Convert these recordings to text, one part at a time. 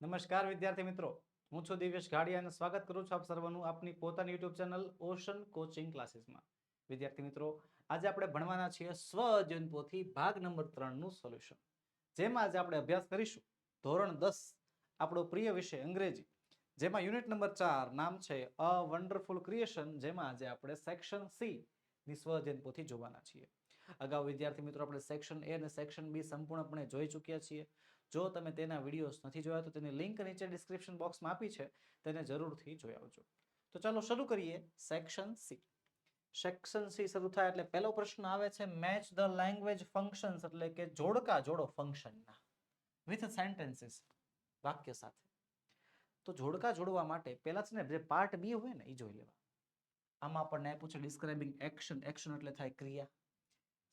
નમસ્કાર વિદ્યાર્થી મિત્રો. હું છું દિવ્યેશ ઘાડિયા અને સ્વાગત કરું છું આપ સર્વનું આપની પોતાની યુટ્યુબ ચેનલ ઓશન કોચિંગ ક્લાસીસમાં. વિદ્યાર્થી મિત્રો, આજે આપણે ભણવાના છીએ સ્વ પોથી ભાગ નંબર ત્રણનું સોલ્યુશન. જેમાં આજે આપણે અભ્યાસ કરીશું. ધોરણ દસ, આપણો પ્રિય વિષય અંગ્રેજી. જેમાં યુનિટ નંબર ચાર નામ છે અ વન્ડરફુલ ક્રિએશન, જેમાં આજે આપણે સેક્શન સી ની સ્વ પોથી જોવાના છીએ. અગાઉ વિદ્યાર્થી મિત્રો આપણે સેક્શન એ અને સેક્શન બી સંપૂર્ણપણે જોઈ ચૂક્યા છીએ. જો તમે તેના વિડીયોઝ નથી જોયા, તો તેની લિંક નીચે ડિસ્ક્રિપ્શન બોક્સમાં આપી છે, તેને જરૂરથી જોઈ આવજો. તો ચાલો શરૂ કરીએ સેક્શન સી સેક્શન સી શરૂ થાય એટલે પહેલો પ્રશ્ન આવે છે મેચ ધ લેંગ્વેજ ફંક્શન્સ એટલે કે જોડકા જોડો ફંક્શનના વિથ સેન્ટેન્સીસ વાક્ય સાથે. તો જોડકા જોડવા માટે પહેલા છે ને જે પાર્ટ બી હોય ને, એ જોઈ લેવા. આમાં આપણને આપ્યું છે ડિસ્ક્રાઇબિંગ એક્શન એક્શન એટલે થાય ક્રિયા.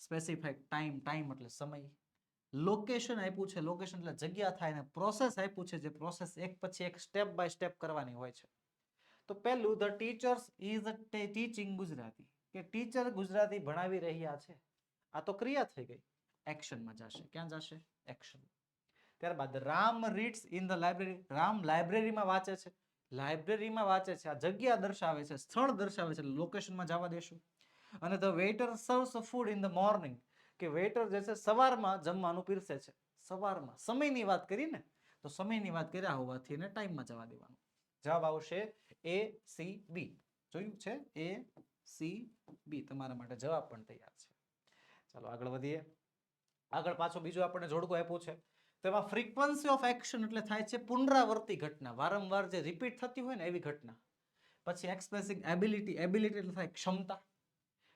સ્પેસિફાઈડ ટાઈમ ટાઈમ એટલે સમય. લોકેશન આપ્યું છે. લોકેશન એટલે જગ્યા થાય ને પ્રોસેસ આપ્યું છે, જે પ્રોસેસ એક પછી એક સ્ટેપ બાય સ્ટેપ કરવાની હોય છે. તો પહેલું the teachers is teaching Gujarati. કે ટીચર ગુજરાતી ભણાવી રહ્યા છે. આ તો ક્રિયા થઈ ગઈ. એક્શનમાં જશે. ક્યાં જશે? એક્શન ત્યારબાદ Ram reads in the library Ram લાઇબ્રેરીમાં વાંચે છે. લાઇબ્રેરીમાં વાંચે છે. આ જગ્યા દર્શાવે છે. સ્થળ દર્શાવે છે. લોકેશનમાં જવા દેશું. અને the waiter serves food in the morning કે વેટર જે છે સવારમાં જમવાનું પીરસે છે. સવારમાં. સમયની વાત કરીને તો સમયની વાત કર્યા હોવાથી એને ટાઈમમાં જવા દેવાનું. જવાબ આવશે એ સી બી જોયું છે? એ સી બી તમારા માટે જવાબ પણ તૈયાર છે. ચાલો આગળ વધીએ. આગળ પાછો બીજો આપણને જોડકો આપ્યો છે. તો એમાં ફ્રીક્વન્સી ઓફ એક્શન એટલે થાય છે પુનરાવર્તી ઘટના. વારંવાર જે રિપીટ થતી હોય ને એવી ઘટના. પછી એક્સપ્રેસિંગ એબિલિટી એબિલિટી એટલે થાય ક્ષમતા.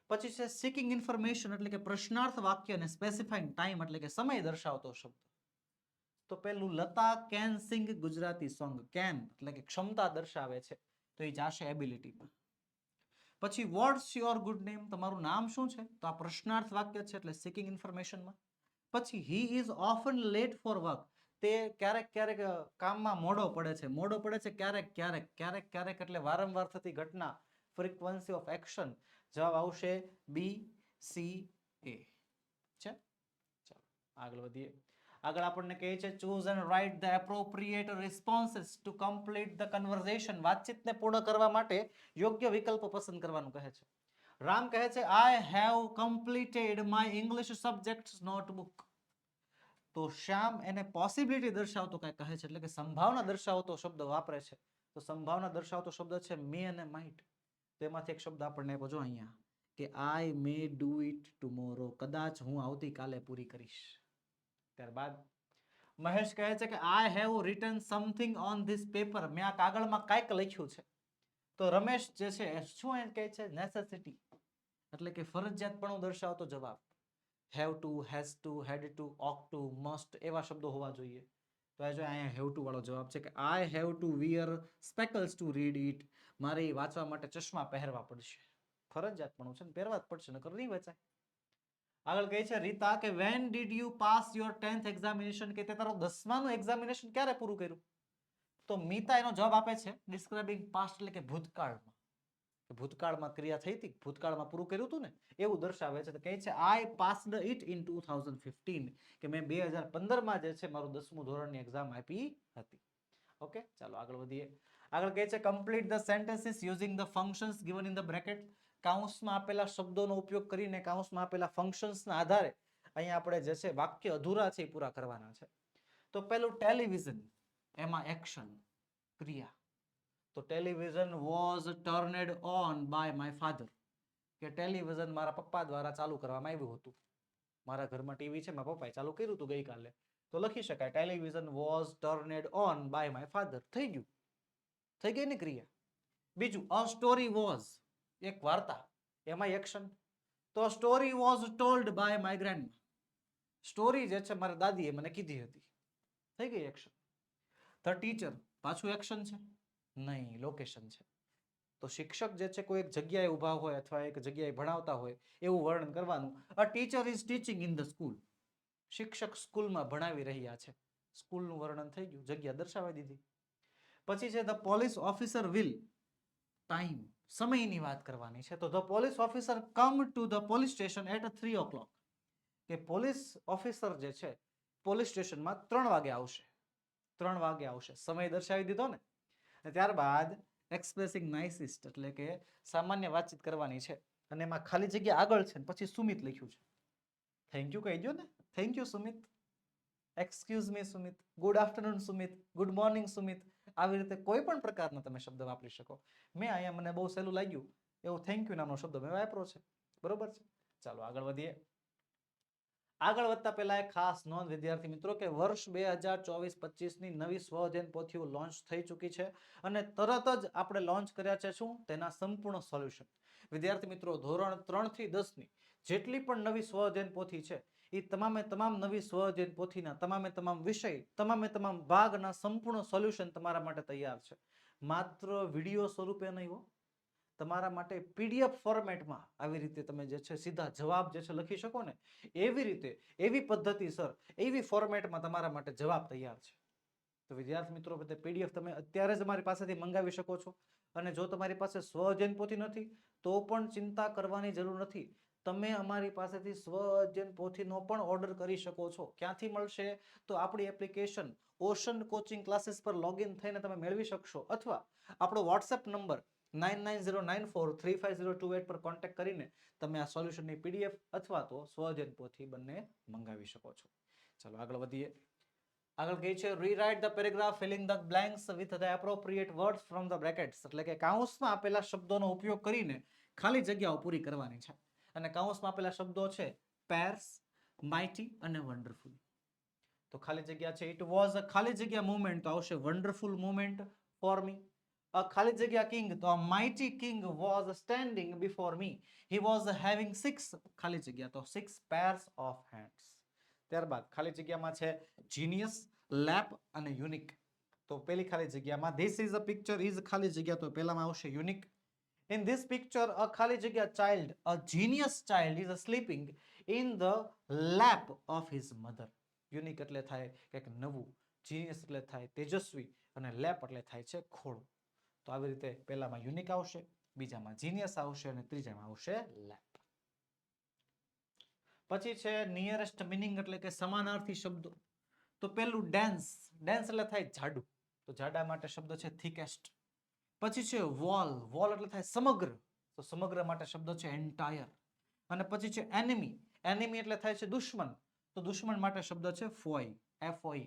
પછી છે સીકિંગ ઇન્ફોર્મેશન એટલે કે પ્રશ્નાર્થ વાક્ય અને સ્પેસિફાઈંગ ટાઈમ એટલે કે સમય દર્શાવતો શબ્દ. તો પેલું Lata can sing Gujarati song, can એટલે કે ક્ષમતા દર્શાવે છે. તો એ જાશે એબિલિટીમાં પછી વોટ્સ યોર ગુડ નેમ તમારું નામ શું છે? તો આ પ્રશ્નાર્થ વાક્ય છે એટલે સિકિંગ ઇન્ફોર્મેશનમાં પછી he is often late for work તે ક્યારેક ક્યારેક કામમાં મોડો પડે છે. મોડો પડે છે ક્યારેક ક્યારેક ક્યારેક ક્યારેક એટલે વારંવાર થતી ઘટના ફ્રીક્વન્સી ઓફ એક્શન જવાબ આવશે બી સી એ છે? ચાલો, આગળ વધીએ. આગળ આપણને કહે છે choose and write the appropriate responses to complete the conversation વાતચીતને પૂર્ણ કરવા માટે યોગ્ય વિકલ્પ પસંદ કરવાનું કહે છે. રામ કહે છે I have completed my English subject notebook તો શ્યામ એને પોસિબિલિટી દર્શાવતો કાંઈ કહે છે, એટલે કે સંભાવના દર્શાવતો શબ્દ વાપરે છે. તો સંભાવના દર્શાવતો શબ્દ છે મે અને માઇટ તેમાંથી એક શબ્દ આપણને આપ્યો જો અહીંયા, કે I may do it tomorrow કદાચ હું આવતીકાલે પૂરી કરીશ. ત્યારબાદ મહેશ કહે છે કે I have written something on this paper મેં આ કાગળમાં કાંઈક લખ્યું છે. તો રમેશ જે છે, શું એ કહે છે? નેસેસિટી એટલે કે ફરજિયાતપણું દર્શાવતો જવાબ. Have to has to had to ought to must એવા શબ્દો હોવા જોઈએ. તો આ જો અહીંયા હેવ ટુ વાળો જવાબ છે કે I have to wear spectacles to read it મારે એ વાંચવા માટે ચશ્મા પહેરવા પડશે. ફરજિયાતપણું છે ને પહેરવા જ પડશે, નકર નહીં વચાય. આગળ કહે છે, રીતા, કે when did you pass your tenth examination કે તે તારો દસમાનું એક્ઝામિનેશન ક્યારે પૂરું કર્યું? તો મીતા એનો જવાબ આપે છે ડિસ્ક્રાઇબિંગ પાસ્ટ એટલે કે ભૂતકાળમાં. ભૂતકાળમાં ક્રિયા થઈ હતી, ભૂતકાળમાં પૂરું કર્યું હતું ને, એવું દર્શાવે છે. તો કહે છે I pass the it in two thousand fifteen કે મેં બે હજાર પંદરમાં જે છે મારું દસમું ધોરણની એક્ઝામ આપી હતી. ઓકે ચાલો આગળ વધીએ. આગળ કહે છે complete the sentences using the functions given in the bracket કાઉન્સમાં આપેલા શબ્દોનો ઉપયોગ કરીને કાઉન્સમાં આપેલા ફંક્શન્સના આધારે અહીંયા આપણે જે છે વાક્ય અધૂરા છે એ પૂરા કરવાના છે. તો પેલું ટેલિવિઝન એમાં એક્શન ક્રિયા. તો television was turned on by my father કે ટેલિવિઝન મારા પપ્પા દ્વારા ચાલુ કરવામાં આવ્યું હતું. મારા ઘરમાં ટીવી છે, મારા પપ્પાએ ચાલુ કર્યું હતું ગઈકાલે. તો લખી શકાય television was turned on by my father થઈ ગયું. થઈ ગઈ ને ક્રિયા. બીજું અ સ્ટોરી વોઝ એક વાર્તા. એમાં એક્શન તો story was told by my grand story જે છે, મારા દાદીએ મને કીધી હતી. થઈ ગઈ એક્શન ધ ટીચર પાછું એક્શન છે. નહીં લોકેશન છે. તો શિક્ષક જે છે, કોઈ એક જગ્યાએ ઊભા હોય અથવા એક જગ્યાએ ભણાવતા હોય, એવું વર્ણન કરવાનું. A teacher is teaching in the school શિક્ષક સ્કૂલમાં ભણાવી રહ્યા છે. સ્કૂલનું વર્ણન થઈ ગયું, જગ્યા દર્શાવી દીધી. પછી છે the police officer will time સમયની વાત કરવાની છે. તો the police officer come to the police station at three o'clock કે પોલીસ ઓફિસર જે છે પોલીસ સ્ટેશનમાં ત્રણ વાગે આવશે. ત્રણ વાગે આવશે. સમય દર્શાવી દીધો ને? ત્યારબાદ એક્સપ્રેસિંગ નાઇસિસ્ટ એટલે કે સામાન્ય વાતચીત કરવાની છે. અને એમાં ખાલી જગ્યા આગળ છે પછી સુમિત લખ્યું છે. થેન્ક યુ કહી દો ને. Thank you Sumit. Excuse me Sumit. Good afternoon Sumit. Good morning Sumit. આવી રીતે કોઈ પણ પ્રકારનો તમે શબ્દ વાપરી શકો. મેં અહીંયા મને બહુ સહેલું લાગ્યું. એવો થેન્ક યુ નામનો શબ્દ મેં વાપરો છે. બરોબર છે? ચાલો આગળ વધીએ. આગળ વધતા પહેલા એક ખાસ નોંધ, વિદ્યાર્થી મિત્રો, કે વર્ષ બે હજાર ચોવીસ પચીસની નવી સ્વઅધ્યયન પોથીઓ લોન્ચ થઈ ચૂકી છે અને તરત જ આપણે લોન્ચ કર્યા છે શું? તેના સંપૂર્ણ સોલ્યુશન વિદ્યાર્થી મિત્રો, ધોરણ ત્રણથી દસની જેટલી પણ નવી સ્વઅધ્યયન પોથી છે એ તમામે તમામ નવી સ્વઅધ્યયન પોથીના, તમામે તમામ વિષય, તમામે તમામ ભાગના સંપૂર્ણ સોલ્યુશન તમારા માટે તૈયાર છે. માત્ર વીડિયો સ્વરૂપે નહીં હો તમારા માટે પીડીએફ ફોર્મેટમાં આવી રીતે તમે જે છે સીધા જવાબ જે છે લખી શકો ને, એવી રીતે, એવી પદ્ધતિ સર, એવી ફોર્મેટમાં તમારા માટે જવાબ તૈયાર છે. તો વિદ્યાર્થી મિત્રો, તે પીડીએફ તમે અત્યારે જ મારી પાસેથી મંગાવી શકો છો. અને જો તમારી પાસે સ્વઅધ્યયન પોથી નથી, તો પણ ચિંતા કરવાની જરૂર નથી. તમે અમારી પાસેથી સ્વ અધ્યયન પોથીનો પણ ઓર્ડર કરી શકો છો. ક્યાંથી મળશે? તો આપણી એપ્લિકેશન ઓશન કોચિંગ ક્લાસીસ પર લોગિન થઈને તમે મેળવી શકશો. અથવા આપણો WhatsApp number nine nine zero nine four three five zero two eight પર કોન્ટેક્ટ કરીને તમે આ સોલ્યુશનની પીડીએફ અથવા તો સ્વજન પોથી બંને મંગાવી શકો છો. ચાલો આગળ વધીએ. આગળ કહે છે rewrite the paragraph filling the blanks with the appropriate words from the brackets એટલે કે કાઉન્સમાં આપેલા શબ્દોનો ઉપયોગ કરીને ખાલી જગ્યાઓ પૂરી કરવાની છે. અને કાઉન્સમાં આપેલા શબ્દો છે પેર્સ માઇટી અને વન્ડરફુલ તો ખાલી જગ્યા છે ઇટ વોઝ અ ખાલી જગ્યા મુવમેન્ટ તો આવશે wonderful movement for me a ખાલી જગ્યા કિંગ તો a mighty king was standing before me he was having six ખાલી જગ્યા તો six pairs of hands ત્યારબાદ ખાલી જગ્યામાં છે જીનિયસ લેપ અને યુનિક તો પેલી ખાલી જગ્યામાં this is a picture is ખાલી જગ્યા તો પેલામાં આવશે unique in this picture a ખાલી જગ્યા child a genius child is sleeping in the lap of his mother unique એટલે થાય કંઈક નવું જીનિયસ એટલે થાય તેજસ્વી અને લેપ એટલે થાય છે ખોળો તો આવી રીતે પહેલામાં યુનિક આવશે, બીજામાં જીનિયસ આવશે અને ત્રીજામાં આવશે લેપ પછી છે નિયરેસ્ટ મિનિંગ એટલે કે સમાનાર્થી શબ્દો. તો પેલું ડેન્સ ડેન્સ એટલે થાય જાડું. તો જાડા માટે શબ્દ છે થિકેસ્ટ પછી છે વોલ વોલ એટલે થાય સમગ્ર. તો સમગ્ર માટે શબ્દ છે એન્ટાયર અને પછી છે એનિમી એનિમી એટલે થાય છે દુશ્મન. તો દુશ્મન માટે શબ્દ છે ફોઈ એફઓઈ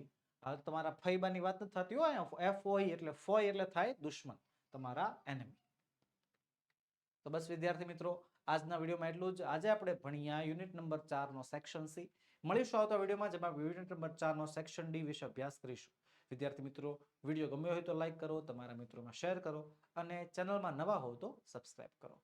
તમારા ફૈબાની વાત નથી થતી હોય એફઓઈ એટલે ફોઈ એટલે થાય દુશ્મન. તમારા એનિમી તો બસ વિદ્યાર્થી મિત્રો, આજના વિડીયોમાં એટલું જ. આજે આપણે ભણ્યા યુનિટ નંબર ચારનો સેક્શન સી મળીશું આવતા વિડીયોમાં જેમાં યુનિટ નંબર ચારનો સેક્શન ડી વિશે અભ્યાસ કરીશું. વિદ્યાર્થી મિત્રો, વીડિયો ગમ્યો હોય તો લાઇક કરો, તમારા મિત્રોમાં શેર કરો અને ચેનલમાં નવા હો તો સબસ્ક્રાઇબ કરો.